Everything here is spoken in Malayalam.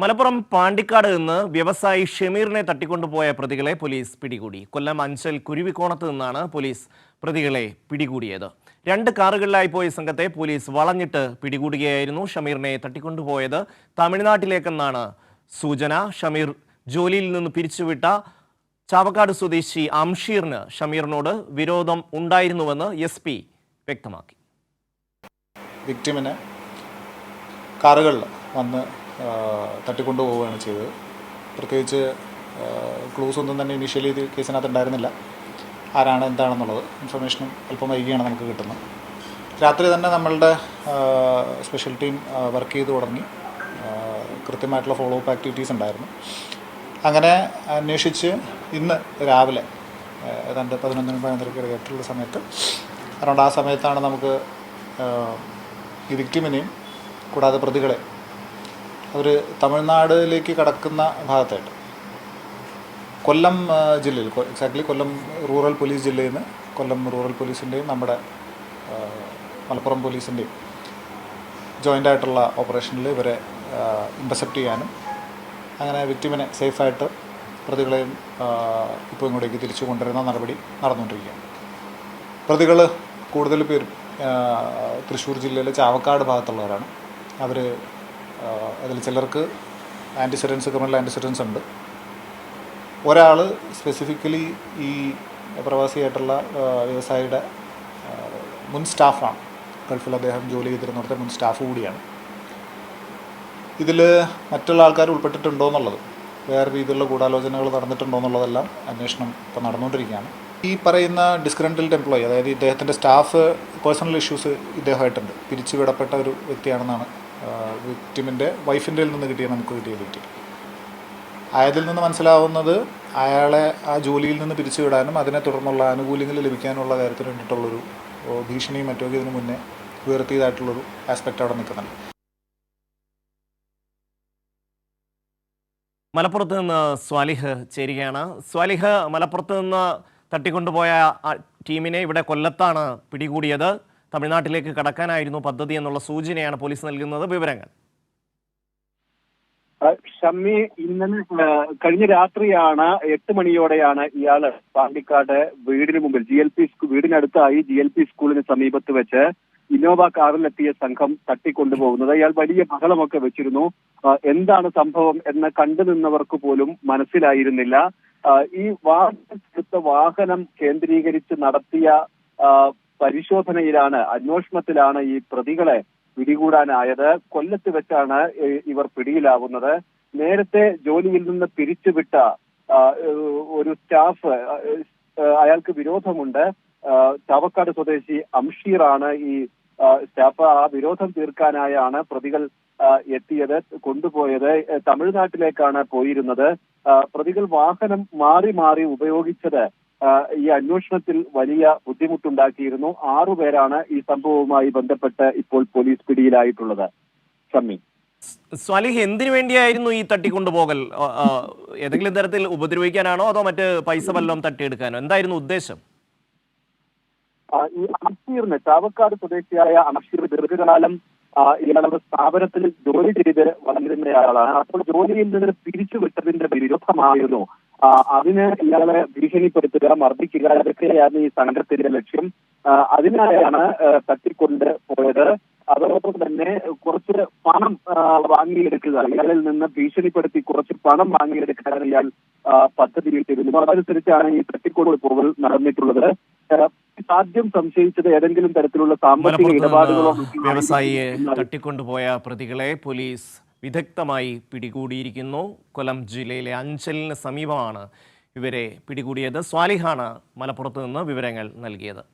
മലപ്പുറം പാണ്ടിക്കാട് നിന്ന് വ്യവസായി ഷമീറിനെ തട്ടിക്കൊണ്ടുപോയ പ്രതികളെ പോലീസ് പിടികൂടി. കൊല്ലം അഞ്ചൽ കുരുവിക്കോണത്ത് നിന്നാണ് പോലീസ് പ്രതികളെ പിടികൂടിയത്. രണ്ട് കാറുകളിലായി പോയ സംഘത്തെ പോലീസ് വളഞ്ഞിട്ട് പിടികൂടുകയായിരുന്നു. ഷമീറിനെ തട്ടിക്കൊണ്ടുപോയത് തമിഴ്നാട്ടിലേക്കെന്നാണ് സൂചന. ഷമീർ ജോലിയിൽ നിന്ന് പിരിച്ചുവിട്ട ചാവക്കാട് സ്വദേശി അംഷീറിന് ഷമീറിനോട് വിരോധം ഉണ്ടായിരുന്നുവെന്ന് എസ് വ്യക്തമാക്കി. വിക്ടിമിനെ കാറുകളിൽ വന്ന് ആ, തട്ടിക്കൊണ്ടുപോവുകയാണ് ചെയ്തത്. പ്രത്യേകിച്ച് ക്ലൂസ് ഒന്നും തന്നെ ഇനീഷ്യലി ഇത് കേസിനകത്ത് ഉണ്ടായിരുന്നില്ല. ആരാണ് എന്താണെന്നുള്ളത് ഇൻഫർമേഷനും അല്പം വൈകിയാണ് നമുക്ക് കിട്ടുന്നത്. രാത്രി തന്നെ നമ്മളുടെ സ്പെഷ്യൽ ടീം വർക്ക് ചെയ്ത് തുടങ്ങി. കൃത്യമായിട്ടുള്ള ഫോളോ അപ്പ് ആക്ടിവിറ്റീസ് ഉണ്ടായിരുന്നു. അങ്ങനെ അന്വേഷിച്ച് ഇന്ന് രാവിലെ ഏതാണ്ട് പതിനൊന്നിനും പതിനൊന്നരയ്ക്ക് കേട്ടുള്ള സമയത്ത് അതുകൊണ്ട് ആ സമയത്താണ് നമുക്ക് ഈ വിക്ടിമിനെയും കൂടാതെ പ്രതികളെ അവർ തമിഴ്നാടിലേക്ക് കടക്കുന്ന ഭാഗത്തായിട്ട്. കൊല്ലം ജില്ലയിൽ. എക്സാക്ട്ലി കൊല്ലം റൂറൽ പോലീസ് ജില്ലയിൽ നിന്ന് കൊല്ലം റൂറൽ പോലീസിന്റെയും നമ്മുടെ മലപ്പുറം പോലീസിന്റെയും ജോയിന്റ് ആയിട്ടുള്ള ഓപ്പറേഷനിൽ ഇവരെ ഇന്റർസെപ്റ്റ് ചെയ്യാനും അങ്ങനെ വിക്ടിമിനെ സേഫായിട്ട് പ്രതികളെയും ഇപ്പോൾ ഇങ്ങോട്ടേക്ക് തിരിച്ചു കൊണ്ടുവരുന്ന നടപടി നടന്നുകൊണ്ടിരിക്കുകയാണ്. പ്രതികൾ കൂടുതൽ പേരും തൃശ്ശൂർ ജില്ലയിലെ ചാവക്കാട് ഭാഗത്തുള്ളവരാണ്. അവർ അതിൽ ചിലർക്ക് ആന്റിസിഡൻസ് ക്രിമിനൽ ആന്റിസിഡൻസ് ഉണ്ട്. ഒരാൾ സ്പെസിഫിക്കലി ഈ പ്രവാസിയായിട്ടുള്ള വ്യവസായിയുടെ മുൻ സ്റ്റാഫാണ്. ഗൾഫിൽ അദ്ദേഹം ജോലി ചെയ്തിരുന്നിടത്തെ മുൻ സ്റ്റാഫ് കൂടിയാണ്. ഇതിൽ മറ്റുള്ള ആൾക്കാർ ഉൾപ്പെട്ടിട്ടുണ്ടോ എന്നുള്ളത് വേറെ രീതിയിലുള്ള ഗൂഢാലോചനകൾ നടന്നിട്ടുണ്ടോ എന്നുള്ളതെല്ലാം അന്വേഷണം ഇപ്പോൾ നടന്നുകൊണ്ടിരിക്കുകയാണ്. ഈ പറയുന്ന ഡിസ്ഗ്രൻഡിൽഡ് എംപ്ലോയി അതായത് ഇദ്ദേഹത്തിന്റെ സ്റ്റാഫ് പേഴ്സണൽ ഇഷ്യൂസ് ഇദ്ദേഹമായിട്ടുണ്ട്. പിരിച്ചുവിടപ്പെട്ട ഒരു വ്യക്തിയാണെന്നാണ് വിക്ടിമിന്റെ വൈഫിന്റെ നിന്ന് കിട്ടിയ നമുക്ക് കിട്ടിയ വ്യക്തി അയാളിൽ നിന്ന് മനസ്സിലാവുന്നത് അയാളെ ആ ജോലിയിൽ നിന്ന് പിരിച്ചുവിടാനും അതിനെ തുടർന്നുള്ള ആനുകൂല്യങ്ങൾ ലഭിക്കാനുള്ള കാര്യത്തിന് വേണ്ടിയിട്ടുള്ളൊരു ഭീഷണിയും മറ്റൊക്കെ ഇതിനു മുന്നേ ഉയർത്തിയതായിട്ടുള്ളൊരു ആസ്പെക്റ്റ് അവിടെ നിൽക്കുന്നുണ്ട്. മലപ്പുറത്ത് നിന്ന് സ്വാലിഹ് ചേരുകയാണ്. സ്വാലിഹ് മലപ്പുറത്ത് നിന്ന് തട്ടിക്കൊണ്ടുപോയ ടീമിനെ ഇവിടെ കൊല്ലത്താണ് പിടികൂടിയത്. തമിഴ്നാട്ടിലേക്ക് കടക്കാനായിരുന്നു പദ്ധതി എന്നുള്ള സൂചനയാണ് പോലീസ് നൽകുന്നത്. വിവരങ്ങൾ. ഷമ്മി ഇന്നലെ കഴിഞ്ഞ രാത്രിയാണ് എട്ട് മണിയോടെയാണ് ഇയാൾ പാണ്ടിക്കാട് വീടിന് മുമ്പിൽ ജി എൽ പി വീടിനടുത്തായി ജി എൽ പി സ്കൂളിന് സമീപത്ത് വെച്ച് ഇന്നോവ കാറിലെത്തിയ സംഘം തട്ടിക്കൊണ്ടുപോകുന്നത്. അയാൾ വലിയ ബഹളമൊക്കെ വെച്ചിരുന്നു. എന്താണ് സംഭവം എന്ന് കണ്ടു നിന്നവർക്ക് പോലും മനസ്സിലായിരുന്നില്ല. ഈ വാഹനം എടുത്ത വാഹനം കേന്ദ്രീകരിച്ച് നടത്തിയ പരിശോധനയിലാണ് അന്വേഷണത്തിലാണ് ഈ പ്രതികളെ പിടികൂടാനായത്. കൊല്ലത്ത് വെച്ചാണ് ഇവർ പിടിയിലാവുന്നത്. നേരത്തെ ജോലിയിൽ നിന്ന് പിരിച്ചുവിട്ട ഒരു സ്റ്റാഫ് അയാൾക്ക് വിരോധമുണ്ട്. ചാവക്കാട് സ്വദേശി അംഷീറാണ് ഈ സ്റ്റാഫ്. ആ വിരോധം തീർക്കാനായാണ് പ്രതികൾ എത്തിയത് കൊണ്ടുപോയത്. തമിഴ്നാട്ടിലേക്കാണ് പോയിരുന്നത്. പ്രതികൾ വാഹനം മാറി മാറി ഉപയോഗിച്ചത് ഈ അന്വേഷണത്തിൽ വലിയ ബുദ്ധിമുട്ടുണ്ടാക്കിയിരുന്നു. ആറുപേരാണ് ഈ സംഭവവുമായി ബന്ധപ്പെട്ട് ഇപ്പോൾ പോലീസ് പിടിയിലായിട്ടുള്ളത്. ഷമ്മി. സ്വാലിഹ് എന്തിനു വേണ്ടിയായിരുന്നു ഈ തട്ടിക്കൊണ്ടുപോകൽ? ഏതെങ്കിലും തരത്തിൽ ഉപദ്രവിക്കാനാണോ അതോ മറ്റ് പൈസ വല്ലതും തട്ടിയെടുക്കാനോ? എന്തായിരുന്നു ഉദ്ദേശം? ഈ അംഷീറിന് ചാവക്കാട് സ്വദേശിയായ അംഷീർ ദീർഘകാലം ഇയാളുടെ സ്ഥാപനത്തിൽ ജോലി ചെയ്ത് വളരുന്നയാളാണ് അപ്പോൾ ജോലിയിൽ നിന്ന് പിരിച്ചുവിട്ടതിന്റെ വിരുദ്ധമായിരുന്നു അതിന് ഇയാളെ ഭീഷണിപ്പെടുത്തുക മർദ്ദിക്കുക ഇതൊക്കെയായിരുന്നു ഈ സംഘത്തിന്റെ ലക്ഷ്യം. അതിനായാണ് തട്ടിക്കൊണ്ട് പോയത്. അതോടൊപ്പം തന്നെ കുറച്ച് പണം വാങ്ങിയെടുക്കുക. ഇയാളിൽ നിന്ന് ഭീഷണിപ്പെടുത്തി കുറച്ച് പണം വാങ്ങിയെടുക്കാൻ ഇയാൾ പദ്ധതി പദ്ധതിയിട്ടിരുന്നു അതനുസരിച്ചാണ് ഈ തട്ടിക്കൊണ്ട് പോകൽ നടന്നിട്ടുള്ളത്. സാധ്യം ആദ്യം സംശയിച്ചത് ഏതെങ്കിലും തരത്തിലുള്ള സാമ്പത്തിക ഇടപാടുകളോ വ്യവസായിയെ തട്ടിക്കൊണ്ടുപോയ പ്രതികളെ പോലീസ് വിദഗ്ധമായി പിടികൂടിയിരിക്കുന്നു. കൊല്ലം ജില്ലയിലെ അഞ്ചലിന് സമീപമാണ് ഇവരെ പിടികൂടിയത്. സ്വാലിഹാണ് മലപ്പുറത്ത് നിന്ന് വിവരങ്ങൾ നൽകിയത്.